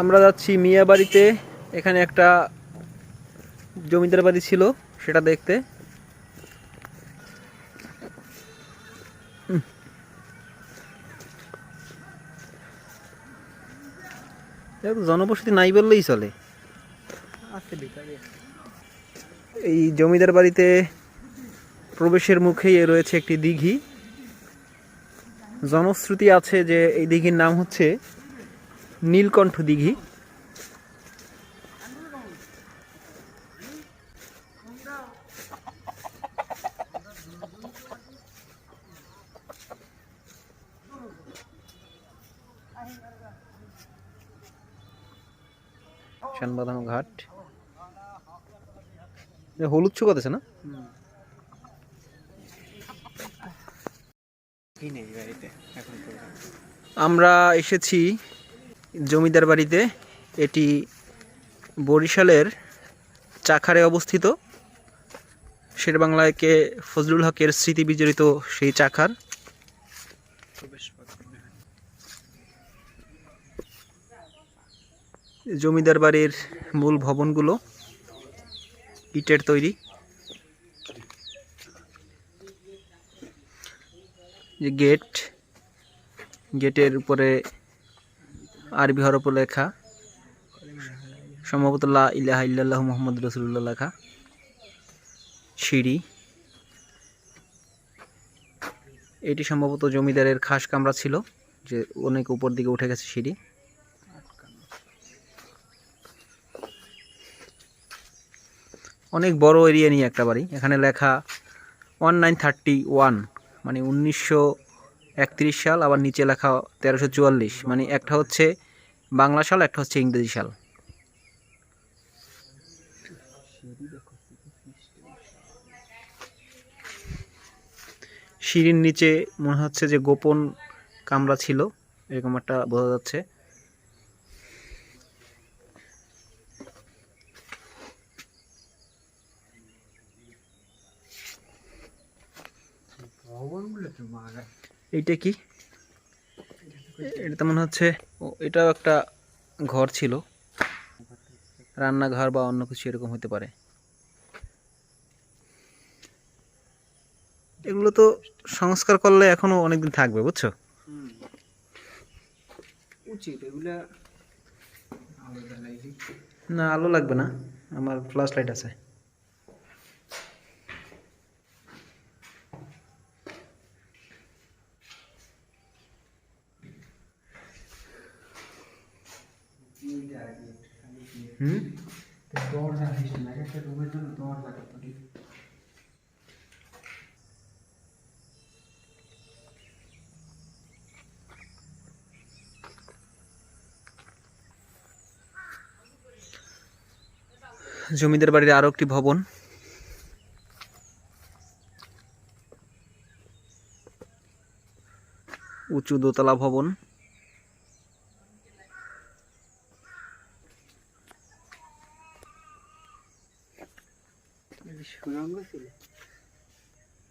আমরা যাচ্ছি মিয়া বাড়িতে এখানে একটা জমিদার বাড়ি ছিল সেটা দেখতে। জনবসতি নাই বললেই চলে। এই জমিদার বাড়িতে প্রবেশের মুখেই রয়েছে একটি দিঘি। জনশ্রুতি আছে যে এই দিঘির নাম হচ্ছে নীলকণ্ঠ দিঘি। শানবাঁধানো ঘাট। এ হলুদ চুক আছে না? কি নেই বাড়িতে এখন পর্যন্ত আমরা এসেছি জমিদার বাড়িতে এটি বরিশালের চাখারে অবস্থিত। শের বাংলাকে ফজলুল হকের স্মৃতি বিজড়িত সেই চাখার। জমিদার বাড়ির মূল ভবনগুলো ইটের তৈরি। যে গেট, গেটের উপরে আরবি হরফ লেখা। সম্ভবত লা ইলাহা ইল্লাল্লাহু মুহাম্মদ রাসূলুল্লাহ লেখা। সিঁড়ি। এটি সম্ভবত জমিদারের খাস কামরা ছিল, যে অনেক উপর দিকে উঠে গেছে সিঁড়ি। অনেক বড় এরিয়া নিয়ে একটা বাড়ি। এখানে লেখা ওয়ান নাইন থার্টি ওয়ান মানে উনিশশো একত্রিশ সাল, আবার নিচে লেখা তেরোশো চুয়াল্লিশ। মানে একটা হচ্ছে বাংলা সাল, একটা হচ্ছে ইংরেজি সাল। সিঁড়ির নিচে মনে হচ্ছে যে গোপন কামরা ছিল, এরকম একটা বোঝা যাচ্ছে। মারা এইটা কি? এটা তো মনে হচ্ছে ও এটাও একটা ঘর ছিল। রান্নাঘর বা অন্য কিছু এরকম হতে পারে। এগুলো তো সংস্কার করলে এখনও অনেকদিন থাকবে বুঝছ? উচিত এগুলা না আলো লাগবে না। আমার ফ্ল্যাশ লাইট আছে। হুম? দরজা হিসেবে লাগে একটা রুমের জন্য দরজা কত জমিদার বাড়ির আরও একটি ভবন। উঁচু দোতলা ভবন।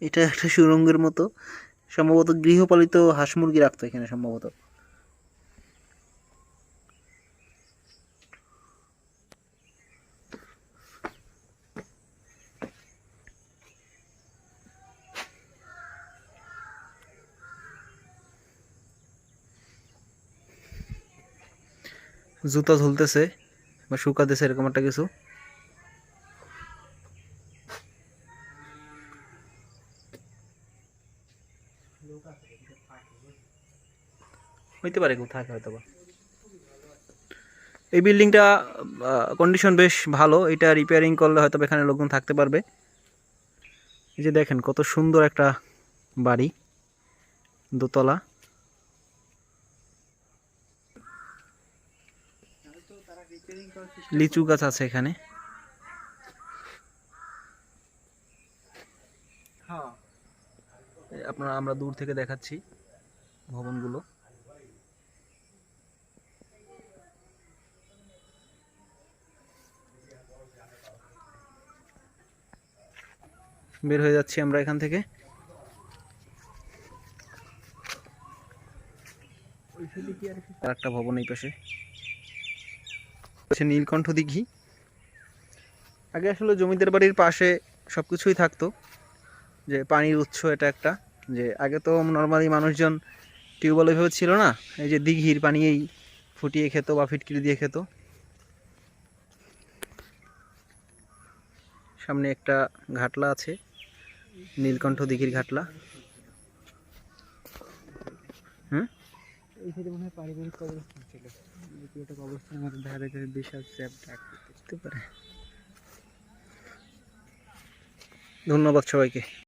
এটা একটা সুরঙ্গের মতো। সম্ভবত গৃহপালিত হাঁস মুরগি রাখতো এখানে সম্ভবত। জুতা ঝুলতেছে বা শুকাতেছে এরকম একটা কিছু। হইতে পারে থাকে হয়তো বা এই বিল্ডিংটা কন্ডিশন বেশ ভালো এটা রিপেয়ারিং করলে হয়তো এখানে লোকজন থাকতে পারবে। এই যে দেখেন কত সুন্দর একটা বাড়ি দোতলা। লিচু গাছ আছে এখানে। হ্যাঁ। আপনারা আমরা দূর থেকে দেখাচ্ছি ভবনগুলো। বের হয়ে যাচ্ছি আমরা এখান থেকে। আর একটা ভবন এই পাশে। নীলকণ্ঠ দিঘি। আগে আসলে জমিদার বাড়ির পাশে সব কিছুই থাকতো। যে পানির উৎস এটা একটা। যে আগে তো নর্মালি মানুষজন টিউবওয়েল ওইভাবে ছিল না। এই যে দিঘির পানি এই ফুটিয়ে খেত বা ফিটকিরি দিয়ে খেত। সামনে একটা ঘাটলা আছে। নীলকণ্ঠ দিঘির ঘাটলা। এই সাইডে মনে হয় পারিবারিক কবরস্থান ছিল। দ্বিতীয়টা কবরস্থানের মধ্যে দেখা যাচ্ছে বিশাল স্যাপ ডাক হতে পারে। ধন্যবাদ সবাইকে।